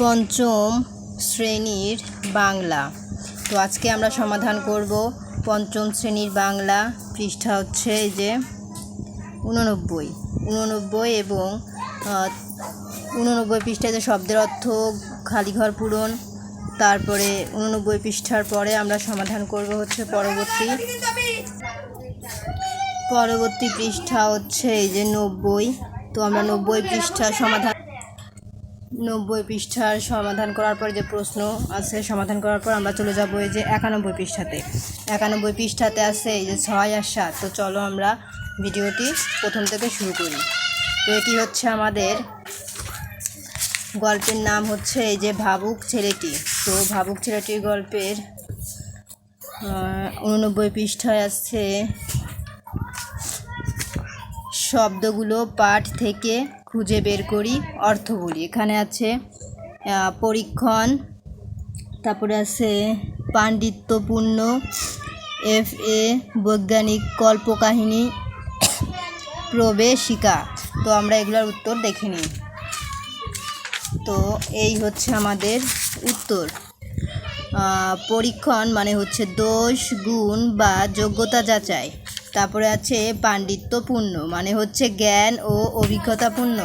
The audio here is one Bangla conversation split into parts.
পঞ্চম শ্রেণির বাংলা। তো আজকে আমরা সমাধান করব পঞ্চম শ্রেণির বাংলা পৃষ্ঠা হচ্ছে যে উননব্বই উননব্বই এবং উননব্বই পৃষ্ঠায় যে শব্দের অর্থ খালি ঘর পূরণ, তারপরে উননব্বই পৃষ্ঠার পরে আমরা সমাধান করব হচ্ছে পরবর্তী। পরবর্তী পৃষ্ঠা হচ্ছে এই যে নব্বই। তো আমরা নব্বই পৃষ্ঠা সমাধান নব্বই পৃষ্ঠার সমাধান করার পর যে প্রশ্ন আছে সমাধান করার পর আমরা চলে যাব এই যে একানব্বই পৃষ্ঠাতে। একানব্বই পৃষ্ঠাতে আছে এই যে ছয় আর সাত। তো চলো আমরা ভিডিওটি প্রথম থেকে শুরু করি। তো এটি হচ্ছে আমাদের গল্পের নাম হচ্ছে এই যে ভাবুক ছেলেটি। তো ভাবুক ছেলেটির গল্পের উননব্বই পৃষ্ঠায় আছে শব্দগুলো পাঠ থেকে খুঁজে বের করি অর্থগুলি এখানে আছে পরীক্ষণ, তারপরে আছে পাণ্ডিত্যপূর্ণ এফ এ বৈজ্ঞানিক কল্পকাহিনী, প্রবেশিকা। তো আমরা এগুলোর উত্তর দেখে নিই। তো এই হচ্ছে আমাদের উত্তর। পরীক্ষণ মানে হচ্ছে দোষ, গুণ বা যোগ্যতা যাচাই। তারপরে আছে পাণ্ডিত্যপূর্ণ মানে হচ্ছে জ্ঞান ও অভিজ্ঞতাপূর্ণ।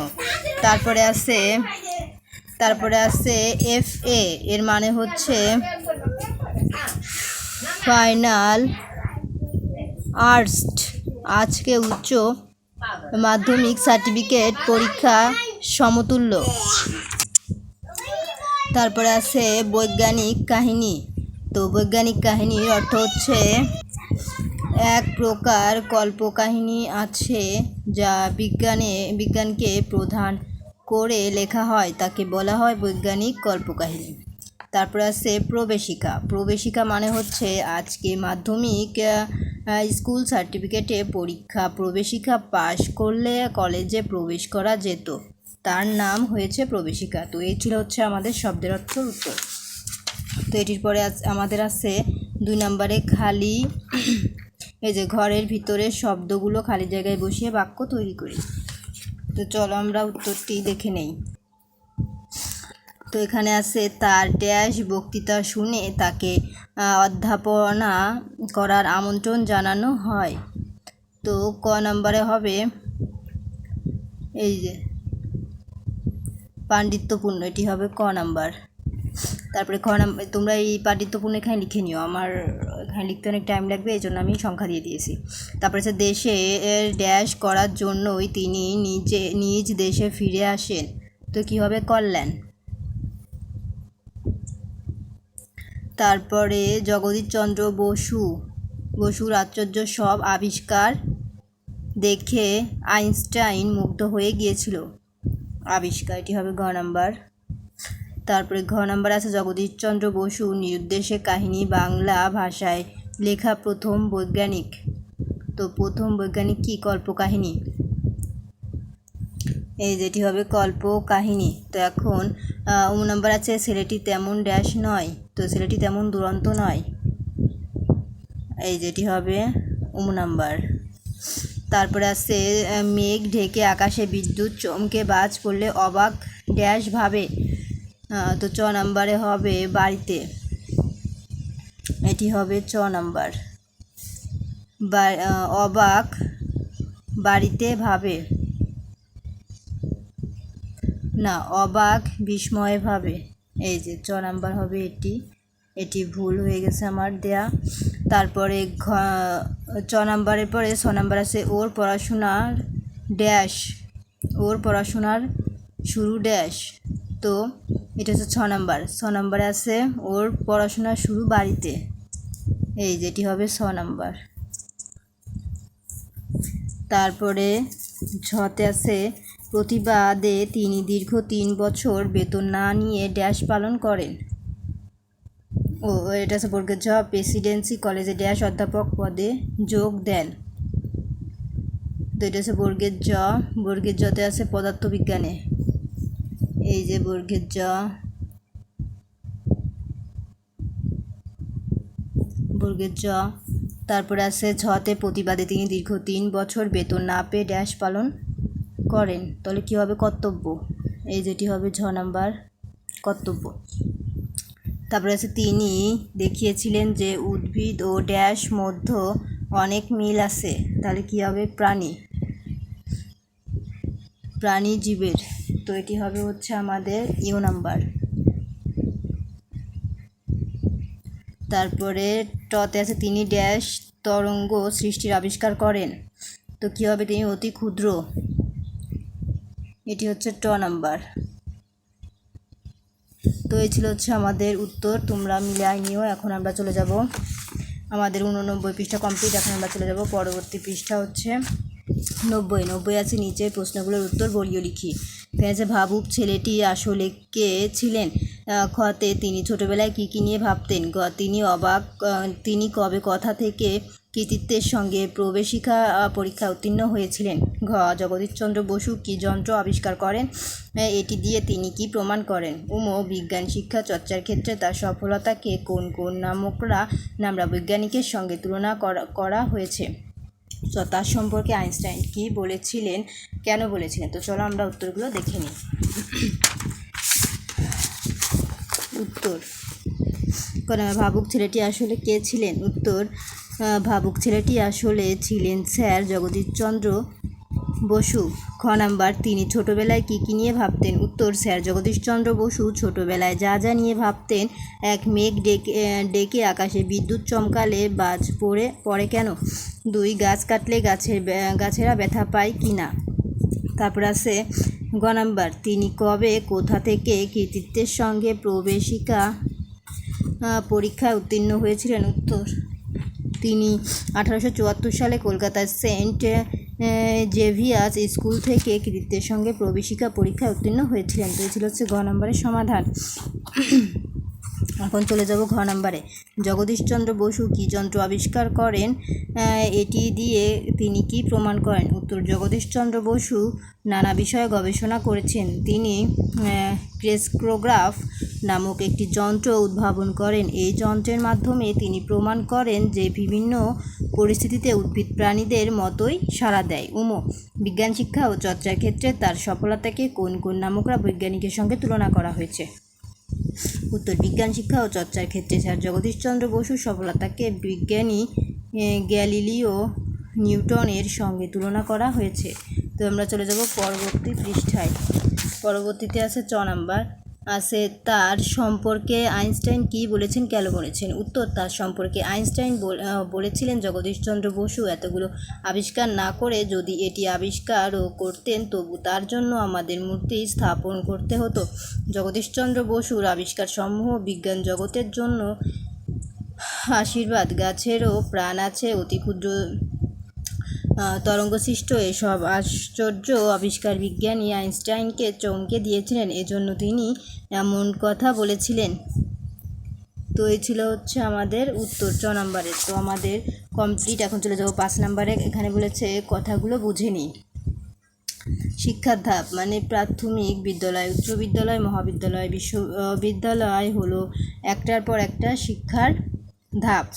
তারপরে আছে তারপরে আছে এফ এ এর মানে হচ্ছে ফাইনাল আর্টস আজকে উচ্চ মাধ্যমিক সার্টিফিকেট পরীক্ষা সমতুল্য। তারপরে আছে বৈজ্ঞানিক কাহিনী। তো বৈজ্ঞানিক কাহিনীর অর্থ হচ্ছে এক প্রকার কল্পকাহিনী আছে যা বিজ্ঞানে, বিজ্ঞানকে প্রধান করে লেখা হয়। তাকে বলা হয় বৈজ্ঞানিক কল্পকাহিনী। তারপর আছে প্রবেশিকা। প্রবেশিকা মানে হচ্ছে আজকে মাধ্যমিক স্কুল সার্টিফিকেটে পরীক্ষা। প্রবেশিকা পাশ করলে কলেজে প্রবেশ করা যেত। তার নাম হয়েছে প্রবেশিকা। তো এই ছিল হচ্ছে আমাদের শব্দের অর্থ উত্তর। তো এটির পরে আমাদের আছে দুই নম্বরে খালি এই যে ঘরের ভিতরে শব্দগুলো খালি জায়গায় বসিয়ে বাক্য তৈরি করি। তো চলো আমরা উত্তরটি দেখে নেই। তো এখানে আছে, তার ড্যাশ বক্তৃতা শুনে তাকে অধ্যাপনা করার আমন্ত্রণ জানানো হয়। তো ক নম্বরে হবে, এই যে পাণ্ডিত্যপূর্ণ, এটি হবে ক নাম্বার। তারপরে খ নাম্বার তোমরা এই পাণ্ডিত্যপূর্ণ এখানে লিখে নিও। আমার, এখানে লিখতে অনেক টাইম লাগবে এই জন্য আমি সংখ্যা দিয়ে দিয়েছি। তারপরে হচ্ছে দেশে ড্যাশ করার জন্যই তিনি নিজে, নিজ দেশে ফিরে আসেন। তো কী হবে? কল্যাণ। তারপরে জগদীশচন্দ্র বসু, বসুর আশ্চর্য সব আবিষ্কার দেখে আইনস্টাইন মুগ্ধ হয়ে গিয়েছিল। আবিষ্কার, এটি হবে ঘ নাম্বার তারপরে ঘ নাম্বার আছে জগদীশচন্দ্র বসু নিরুদ্দেশে কাহিনী বাংলা ভাষায় লেখা প্রথম বৈজ্ঞানিক। তো প্রথম বৈজ্ঞানিক কি কল্পকাহিনী? এই যেটি হবে কল্প কাহিনী তো এখন ও নাম্বার আছে ছেলেটি তেমন ড্যাশ নয়, তো ছেলেটি তেমন দুরন্ত নয়। এই যেটি হবে উম নাম্বার। তারপরে আছে মেঘ ঢেকে আকাশে বিদ্যুৎ চমকে বাজ পড়লে অবাক ড্যাশ ভাবে। তো চ নাম্বারে হবে বাড়িতে। এটি হবে চ নাম্বার। অবাক বাড়িতে ভাবে। না, অবাক বিস্ময়ে ভাবে। এই যে চ নাম্বার হবে এটি। এটি ভুল হয়ে গেছে আমার দেয়া। তারপরে ঘ, চ নাম্বারের পরে ছ নাম্বার আছে ওর পড়াশোনার ড্যাশ। ওর পড়াশোনার শুরু ড্যাশ। তো এটা হচ্ছে ছ নম্বর। ছ নম্বরে আছে ওর পড়াশোনা শুরু বাড়িতে। এই যেটি হবে ছ নম্বর। তারপরে ঝতে আছে, প্রতিবাদে তিনি দীর্ঘ তিন বছর বেতন না নিয়ে ড্যাশ পালন করেন। ও, এটা হচ্ছে বর্গের ঝ, প্রেসিডেন্সি কলেজে ড্যাশ অধ্যাপক পদে যোগ দেন। তো এটা হচ্ছে বর্গের জ বর্গের জতে আছে পদার্থবিজ্ঞানে। এই যে বর্গের জ। বর্গের জ। তারপরে আছে ছতে প্রতিবাদে তিনি দীর্ঘ তিন বছর বেতন না পেয়ে ড্যাশ পালন করেন। তাহলে কী হবে? কর্তব্য। এই যেটি হবে ছ নাম্বার কর্তব্য। তারপরে আছে তিনি দেখিয়েছিলেন যে উদ্ভিদ ও ড্যাশ মধ্য অনেক মিল আছে। তাহলে কী হবে? প্রাণী। প্রাণী জীবের। তো এটি হবে হচ্ছে আমাদের ইউ নাম্বার। তারপরে টতে আছে তিনি ড্যাশ তরঙ্গ সৃষ্টির আবিষ্কার করেন। তো কী হবে তিনি অতি ক্ষুদ্র? এটি হচ্ছে ট নাম্বার। তো এই ছিল হচ্ছে আমাদের উত্তর, তোমরা মিলাই নিও, এখন আমরা চলে যাব আমাদের উননব্বই পৃষ্ঠা কমপ্লিট এখন আমরা চলে যাব পরবর্তী পৃষ্ঠা হচ্ছে নব্বই। নব্বই আছে নিচের প্রশ্নগুলোর উত্তর বলিও লিখি। আছে ভাবুক ছেলেটি আসলে কে ছিলেন? খতে তিনি ছোটবেলায় কী কী নিয়ে ভাবতেন? গ, তিনি অবাক তিনি কবে কথা থেকে কৃতিত্বের সঙ্গে প্রবেশিকা পরীক্ষা উত্তীর্ণ হয়েছিলেন? ঘ, জগদীশচন্দ্র বসু কী যন্ত্র আবিষ্কার করেন? এটি দিয়ে তিনি কি প্রমাণ করেন? উম বিজ্ঞান শিক্ষা চর্চার ক্ষেত্রে তার সফলতাকে কোন কোন নামকরা নামরা বৈজ্ঞানিকের সঙ্গে তুলনা করা করা হয়েছে? তার সম্পর্কে আইনস্টাইন কী বলেছিলেন, কেন বলেছিলেন? তো চলো আমরা উত্তরগুলো দেখে নিই। উত্তর। ভাবুক ছেলেটি আসলে কে ছিলেন? উত্তর ভাবুক ছেলেটি আসলে ছিলেন স্যার জগদীশচন্দ্র বসু, খ নাম্বার, তিনি ছোটবেলায় কী কী নিয়ে ভাবতেন? উত্তর, স্যার জগদীশচন্দ্র বসু, ছোটবেলায় যা যা নিয়ে ভাবতেন, এক মেঘ ডেকে ডেকে আকাশে বিদ্যুৎ চমকালে বাজ পড়ে পড়ে কেন? দুই, গাছ কাটলে গাছের গাছেরা ব্যথা পায় কি না? তারপর আছে গ নাম্বার, তিনি কবে, কোথা থেকে কৃতিত্বের সঙ্গে প্রবেশিকা পরীক্ষায় উত্তীর্ণ হয়েছিলেন? উত্তর, তিনি আঠারোশো চুয়াত্তর সালে কলকাতার সেন্ট জেভিয়াস স্কুল থেকে কৃতিত্বের সঙ্গে প্রবেশিকা পরীক্ষায় উত্তীর্ণ হয়েছিলেন। তো এই ছিল হচ্ছে গ নম্বরের সমাধান। এখন চলে যাব ঘ নম্বরে। জগদীশচন্দ্র বসু কী যন্ত্র আবিষ্কার করেন? এটি দিয়ে তিনি কি প্রমাণ করেন? উত্তর, জগদীশচন্দ্র বসু নানা বিষয়ে গবেষণা করেছেন। তিনি ক্রেস্ক্রোগ্রাফ নামক একটি যন্ত্র উদ্ভাবন করেন। এই যন্ত্রের মাধ্যমে তিনি প্রমাণ করেন যে বিভিন্ন পরিস্থিতিতে উদ্ভিদ প্রাণীদের মতোই সাড়া দেয়। উমো, বিজ্ঞান শিক্ষা ও চর্চার ক্ষেত্রে তার সফলতাকে কোন কোন নামকরা বৈজ্ঞানিকের সঙ্গে তুলনা করা হয়েছে? উত্তর বিজ্ঞান শিক্ষা ও চর্চার ক্ষেত্রে স্যার জগদীশচন্দ্র বসুর সফলতাকে বিজ্ঞানী গ্যালিলিও নিউটনের সঙ্গে তুলনা করা হয়েছে। তো আমরা চলে যাব পরবর্তী পৃষ্ঠায়। পরবর্তীতে আছে চ নাম্বার। আছে, তার সম্পর্কে আইনস্টাইন কি বলেছেন, কেন বলেছেন? উত্তর, তার সম্পর্কে আইনস্টাইন বলেছিলেন জগদীশচন্দ্র বসু, এতগুলো আবিষ্কার না করে যদি এটি আবিষ্কারও করতেন, তবু তার জন্য আমাদের মূর্তি স্থাপন করতে হতো। জগদীশচন্দ্র বসুর আবিষ্কার সমূহ বিজ্ঞান জগতের জন্য আশীর্বাদ। গাছেরও প্রাণ আছে, অতি ক্ষুদ্র আহ, তরঙ্গসৃষ্ট এসব আশ্চর্য আবিষ্কার বিজ্ঞানী আইনস্টাইনকে চমকে দিয়েছিলেন। এজন্য তিনি এমন কথা বলেছিলেন। তো এই ছিল হচ্ছে আমাদের উত্তর ছ নাম্বারের তো আমাদের কমপ্লিট এখন চলে যাব পাঁচ নাম্বারে। এখানে বলেছে কথাগুলো বুঝে নিই শিক্ষার ধাপ মানে প্রাথমিক বিদ্যালয় উচ্চ বিদ্যালয় মহাবিদ্যালয় বিশ্ববিদ্যালয় হলো একটার পর একটা শিক্ষার ধাপ।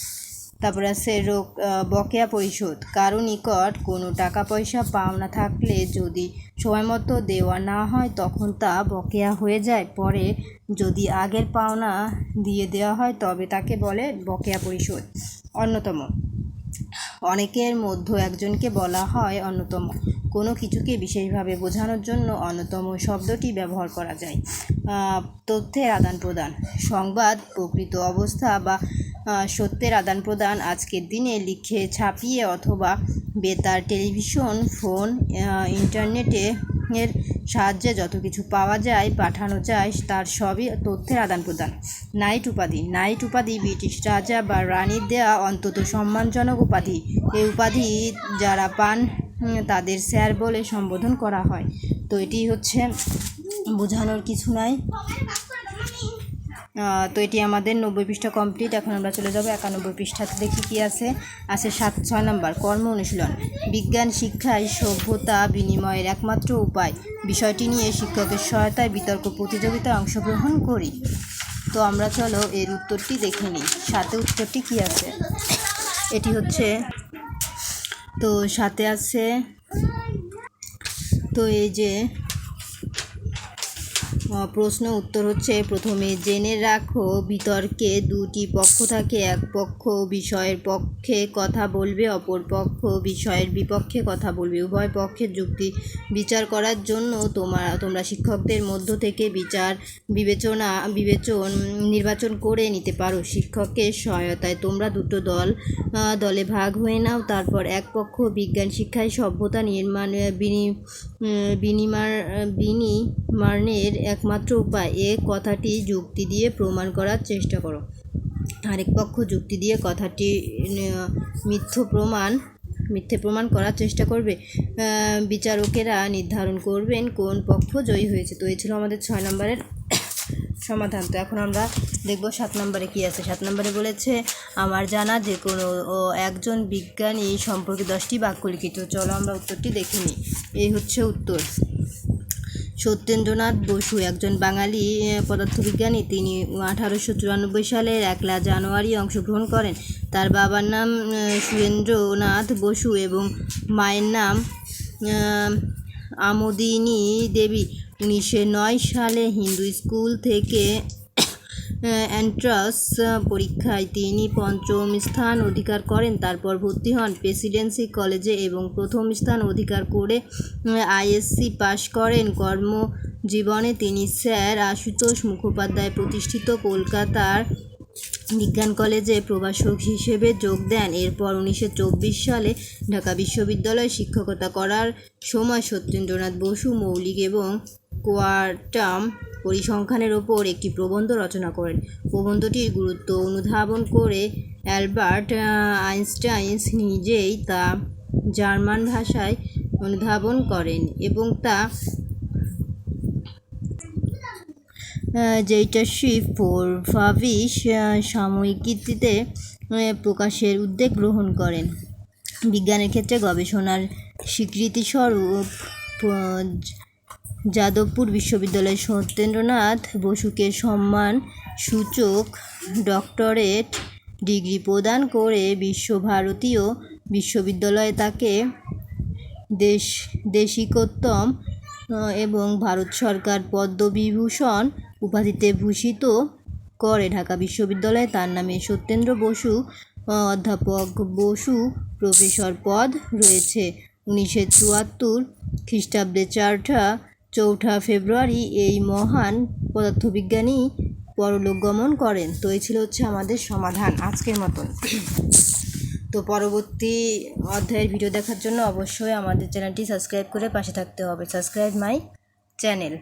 তারপরে আছে রোগ বকেয়া পরিশোধ। কারও নিকট কোনো টাকা পয়সা পাওনা থাকলে যদি সময় মতো দেওয়া না হয়, তখন তা বকেয়া হয়ে যায়। পরে যদি আগের পাওনা দিয়ে দেওয়া হয়, তবে তাকে বলে বকেয়া পরিশোধ। অন্যতম। অনেকের মধ্যে একজনকে বলা হয় অন্যতম। কোনো কিছুকে বিশেষভাবে বোঝানোর জন্য অন্যতম শব্দটি ব্যবহার করা যায়। তথ্যের আদান প্রদান সংবাদ, প্রকৃত অবস্থা বা সত্যের আদান প্রদান আজকের দিনে লিখে ছাপিয়ে অথবা বেতার, টেলিভিশন, ফোন ইন্টারনেটে এর সাহায্যে যত কিছু পাওয়া যায়, পাঠানো যায়, তার সবই তথ্যের আদান প্রদান। নাইট উপাধি। নাইট উপাধি ব্রিটিশ রাজা বা রানীর দেওয়া অন্তত সম্মানজনক উপাধি। এই উপাধি যারা পান তাদের স্যার বলে সম্বোধন করা হয়। তো এটি হচ্ছে বোঝানোর কিছু নাই। তো এটি আমাদের নব্বই পৃষ্ঠা কমপ্লিট এখন আমরা চলে যাব একানব্বই পৃষ্ঠাতে, দেখি কি আছে। আছে সাত, ছয় নম্বর, কর্ম অনুশীলন। বিজ্ঞান শিক্ষায় সভ্যতা বিনিময়ের একমাত্র উপায়। বিষয়টি নিয়ে শিক্ষকের সহায়তায় বিতর্ক প্রতিযোগিতায় অংশগ্রহণ করি। তো আমরা চলো এর উত্তরটি দেখে নিই। সাথে উত্তরটি কি আছে? এটি হচ্ছে, তো সাথে আছে, তো এই যে প্রশ্ন উত্তর হচ্ছে, প্রথমে জেনে রাখো, বিতর্কে দুটি পক্ষ থাকে, এক পক্ষ বিষয়ের পক্ষে কথা বলবে, অপর পক্ষ বিষয়ের বিপক্ষে কথা বলবে। উভয় পক্ষের যুক্তি বিচার করার জন্য তোমার তোমরা শিক্ষকদের মধ্য থেকে বিচার, বিবেচনা, বিবেচন, নির্বাচন করে নিতে পারো। শিক্ষকের সহায়তায় তোমরা দুটো দল দলে ভাগ হয়ে নাও। তারপর এক পক্ষ বিজ্ঞান শিক্ষায় সভ্যতা নির্মাণ বিনি বিনিমার, বিনিমানের একমাত্র উপায়, এ কথাটি যুক্তি দিয়ে প্রমাণ করার চেষ্টা করো। আরেক পক্ষ যুক্তি দিয়ে কথাটি মিথ্য প্রমাণ, মিথ্যে প্রমাণ করার চেষ্টা করবে। বিচারকেরা নির্ধারণ করবেন কোন পক্ষ জয়ী হয়েছে। তো এই ছিল আমাদের ছয় নম্বরের সমাধান। তো এখন আমরা দেখব সাত নম্বরে কী আছে। সাত নম্বরে বলেছে, আমার জানা যে কোনো একজন বিজ্ঞানী সম্পর্কে দশটি বাক্য লিখিত চলো আমরা উত্তরটি দেখে নিই। এই হচ্ছে উত্তর। সত্যেন্দ্রনাথ বসু, একজন বাঙালি পদার্থবিজ্ঞানী। তিনি আঠারোশো চুরানব্বই সালের একলা জানুয়ারি অংশগ্রহণ করেন। তার বাবার নাম সুরেন্দ্রনাথ বসু এবং মায়ের নাম আমোদিনী দেবী। উনিশশো নয় সালে হিন্দু স্কুল থেকে এন্ট্রান্স পরীক্ষায় তিনি পঞ্চম স্থান অধিকার করেন, তারপর ভর্তি হন প্রেসিডেন্সি কলেজে এবং প্রথম স্থান অধিকার করে আইএসসি পাশ করেন। কর্মজীবনে তিনি স্যার আশুতোষ মুখোপাধ্যায় প্রতিষ্ঠিত কলকাতার বিজ্ঞান কলেজে প্রভাষক হিসেবে যোগ দেন। এরপর উনিশশো চব্বিশ সালে ঢাকা বিশ্ববিদ্যালয়ে শিক্ষকতা করার সময় সত্যেন্দ্রনাথ বসু মৌলিক এবং কোয়াটাম পরিসংখ্যানের ওপর একটি প্রবন্ধ রচনা করেন। প্রবন্ধটির গুরুত্ব অনুধাবন করে অ্যালবার্ট আহ, আইনস্টাইন নিজেই তা জার্মান ভাষায় অনুধাবন করেন এবং তা যেইটা শিফ ফোর ফাভিশ সাময়িকীতে প্রকাশের উদ্যোগ গ্রহণ করেন। বিজ্ঞানের ক্ষেত্রে গবেষণার স্বীকৃতিস্বরূপ যাদবপুর বিশ্ববিদ্যালয় সত্যেন্দ্রনাথ বসুকে সম্মান সূচক ডক্টরেট ডিগ্রি প্রদান করে বিশ্বভারতীয় বিশ্ববিদ্যালয়ে তাকে দেশ, দেশিকোত্তম এবং ভারত সরকার পদ্মবিভূষণ উপাধিতে ভূষিত করে ঢাকা বিশ্ববিদ্যালয়ে। তার নামে সত্যেন্দ্র বসু অধ্যাপক বসু প্রফেসর পদ রয়েছে। উনিশশো চুয়াত্তর খ্রিস্টাব্দে চারটা চৌঠা ফেব্রুয়ারি এই মহান পদার্থবিজ্ঞানী পরলোক গমন করেন। তো এই ছিল হচ্ছে আমাদের সমাধান আজকের মতন। তো পরবর্তী অধ্যায়ের ভিডিও দেখার জন্য অবশ্যই আমাদের চ্যানেলটি সাবস্ক্রাইব করে পাশে থাকতে হবে। Subscribe my channel.